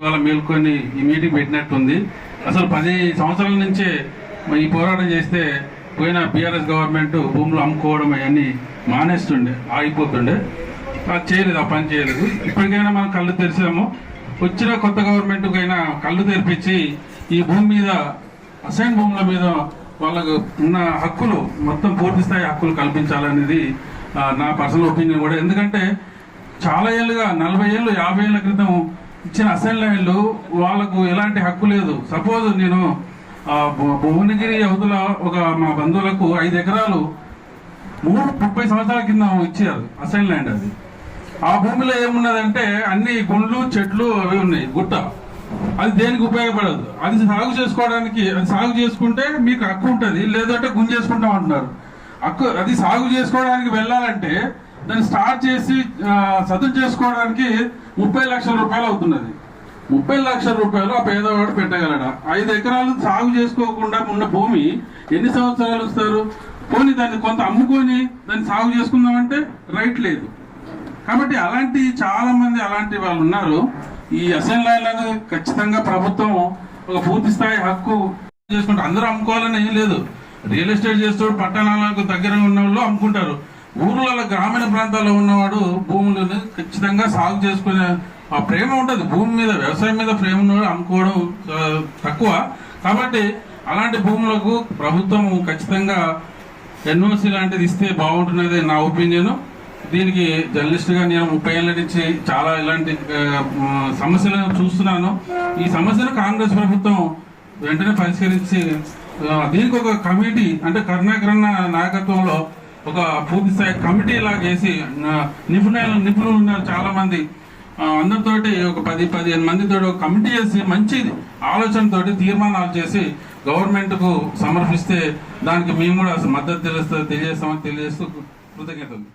ఇవాళ మేల్కొని ఈ మీటింగ్ పెట్టినట్టుంది. అసలు పది సంవత్సరాల నుంచే ఈ పోరాటం చేస్తే పోయిన బీఆర్ఎస్ గవర్నమెంట్ భూములు అమ్ముకోవడం అవన్నీ మానేస్తుండే ఆగిపోతుండే. అది చేయలేదు ఆ పని చేయలేదు. ఇప్పటికైనా మనం కళ్ళు తెరిచాము. వచ్చిన కొత్త గవర్నమెంట్కైనా కళ్ళు తెరిపించి ఈ భూమి మీద అసైన్ భూముల మీద వాళ్ళకు ఉన్న హక్కులు మొత్తం పూర్తి స్థాయి హక్కులు కల్పించాలనేది నా పర్సనల్ ఒపీనియన్ కూడా. ఎందుకంటే చాలా ఏళ్ళుగా నలభై ఏళ్ళు యాభై ఏళ్ళ క్రితం ఇచ్చిన అసైన్ ల్యాండ్లు వాళ్ళకు ఎలాంటి హక్కు లేదు. సపోజ్ నేను ఆ, భువనగిరి అవతల ఒక మా బంధువులకు ఐదు ఎకరాలు మూడు ముప్పై సంవత్సరాల కింద ఇచ్చారు అసైన్ ల్యాండ్ అది. ఆ భూమిలో ఏమున్నదంటే అన్ని గుండ్లు చెట్లు అవి ఉన్నాయి గుట్ట. అది దేనికి ఉపయోగపడదు? అది సాగు చేసుకోవడానికి అది సాగు చేసుకుంటే మీకు హక్కు ఉంటుంది లేదంటే గుంజేసుకుంటాం అంటున్నారు. హక్కు అది సాగు చేసుకోవడానికి వెళ్ళాలంటే దాన్ని స్టార్ట్ చేసి సదును చేసుకోవడానికి ముప్పై లక్షల రూపాయలు అవుతున్నది. ముప్పై లక్షల రూపాయలు ఆ పేదవాడు పెట్టగలడా? ఐదు ఎకరాలు సాగు చేసుకోకుండా ఉన్న భూమి ఎన్ని సంవత్సరాలు ఇస్తారు? పోనీ దాన్ని కొంత అమ్ముకొని దాన్ని సాగు చేసుకుందామంటే రైట్ లేదు. కాబట్టి అలాంటి చాలా మంది అలాంటి వాళ్ళు ఉన్నారు. ఈ అసెంబ్లీలను ఖచ్చితంగా ప్రభుత్వం ఒక పూర్తి స్థాయి హక్కు చేసుకుంటే అందరూ అమ్ముకోవాలని ఏం లేదు. రియల్ ఎస్టేట్ చేస్తాడు పట్టణాలకు దగ్గర ఉన్న వాళ్ళు అమ్ముకుంటారు. ఊర్లలో గ్రామీణ ప్రాంతాల్లో ఉన్నవాడు భూములను ఖచ్చితంగా సాగు చేసుకునే ఆ ప్రేమ ఉంటుంది. భూమి మీద వ్యవసాయం మీద ప్రేమ ఉన్నవాడు అమ్ముకోవడం తక్కువ. కాబట్టి అలాంటి భూములకు ప్రభుత్వం ఖచ్చితంగా ఎన్ఓసి లాంటిది ఇస్తే బాగుంటున్నది నా ఒపీనియన్. దీనికి జర్నలిస్ట్గా నేను ముప్పై ఏళ్ళ నుంచి చాలా ఇలాంటి సమస్యలను చూస్తున్నాను. ఈ సమస్యను కాంగ్రెస్ ప్రభుత్వం వెంటనే పరిష్కరించి దీనికి ఒక కమిటీ అంటే కరుణాకరణ నాయకత్వంలో ఒక పూర్తి స్థాయి కమిటీ లాగా చేసి నిపుణులు నిపుణులు ఉన్నారు చాలా మంది అందరితోటి ఒక పది పదిహేను మందితో ఒక కమిటీ చేసి మంచి ఆలోచనతోటి తీర్మానాలు చేసి గవర్నమెంట్కు సమర్పిస్తే దానికి మేము కూడా మద్దతు తెలుస్తుంది తెలియజేస్తామని తెలియజేస్తూ కృతజ్ఞతలు.